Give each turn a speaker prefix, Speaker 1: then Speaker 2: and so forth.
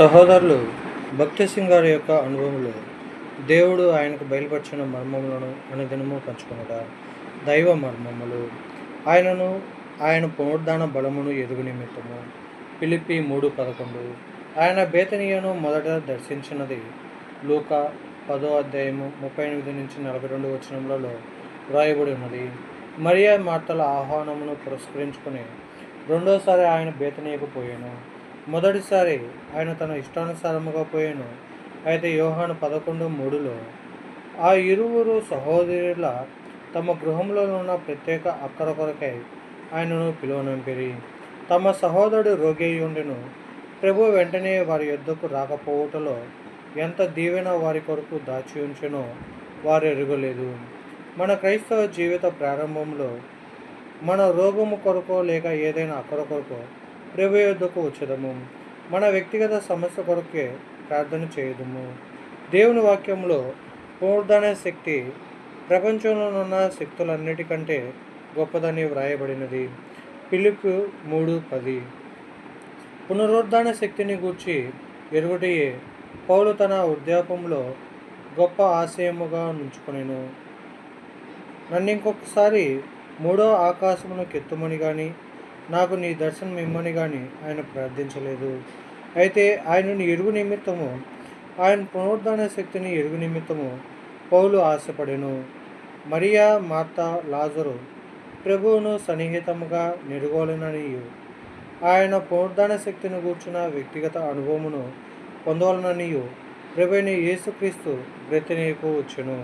Speaker 1: సహోదరులు భక్తి సింగ్ గారి యొక్క అనుభవంలో దేవుడు ఆయనకు బయలుపరిచిన మర్మములను అనుదినము పంచుకున్నట దైవ మర్మములు. ఆయనను ఆయన పునరుద్ధాన బలమును ఎరుగు నిమిత్తము. పిలిపి మూడు పదకొండు. ఆయన బేతనీయను మొదట దర్శించినది లూక పదో అధ్యాయము ముప్పై ఎనిమిది నుంచి నలభై రెండు వచనములలో వ్రాయబడి ఉన్నది. మరియా మార్తల ఆహ్వానమును పురస్కరించుకుని రెండోసారి ఆయన బేతనీయకు పోయాను. మొదటిసారి ఆయన తన ఇష్టానుసారముగా పోయాను. అయితే యోహాను పదకొండు మూడులో ఆ ఇరువురు సహోదరుల తమ గృహంలో ఉన్న ప్రత్యేక అక్కర కొరకై ఆయనను పిలువనంపిరి. తమ సహోదరుడు రోగి ఉండెను. ప్రభు వెంటనే వారి యొద్దకు రాకపోవుటలో ఎంత దీవెన వారి కొరకు దాచి ఉంచెనో వారు ఎరగలేదు మన క్రైస్తవ జీవిత ప్రారంభంలో మన రోగము కొరకో లేక ఏదైనా అక్కడ కొరకో ప్రభు యొద్దకు వచ్చేదము. మన వ్యక్తిగత సమస్య కొరకే ప్రార్థన చేయదము. దేవుని వాక్యంలో పునరుద్ధరణ శక్తి ప్రపంచంలో ఉన్న శక్తులన్నిటికంటే గొప్పదని వ్రాయబడినది. పిలుపు మూడు పది. పునరుద్ధరణ శక్తిని గూర్చి ఎరుగుటయే పౌలు తన వృద్ధాపంలో గొప్ప ఆశయముగా నుంచుకునేను. నన్ను ఇంకొకసారి మూడో ఆకాశమును కెత్తుమని కానీ నాకు నీ దర్శనం ఇమ్మని కానీ ఆయన ప్రార్థించలేదు. అయితే ఆయనను ఎరుగు నిమిత్తము ఆయన పునరుద్ధరణ శక్తిని ఎరుగు నిమిత్తము పౌలు ఆశపడెను. మరియా మాత లాజరు ప్రభువును సన్నిహితముగా నిరుగోలననియు ఆయన పునరుద్ధరణ శక్తిని కూర్చున్న వ్యక్తిగత అనుభవమును పొందవలననియు ప్రభుని యేసుక్రీస్తు బ్రతినీకు వచ్చెను.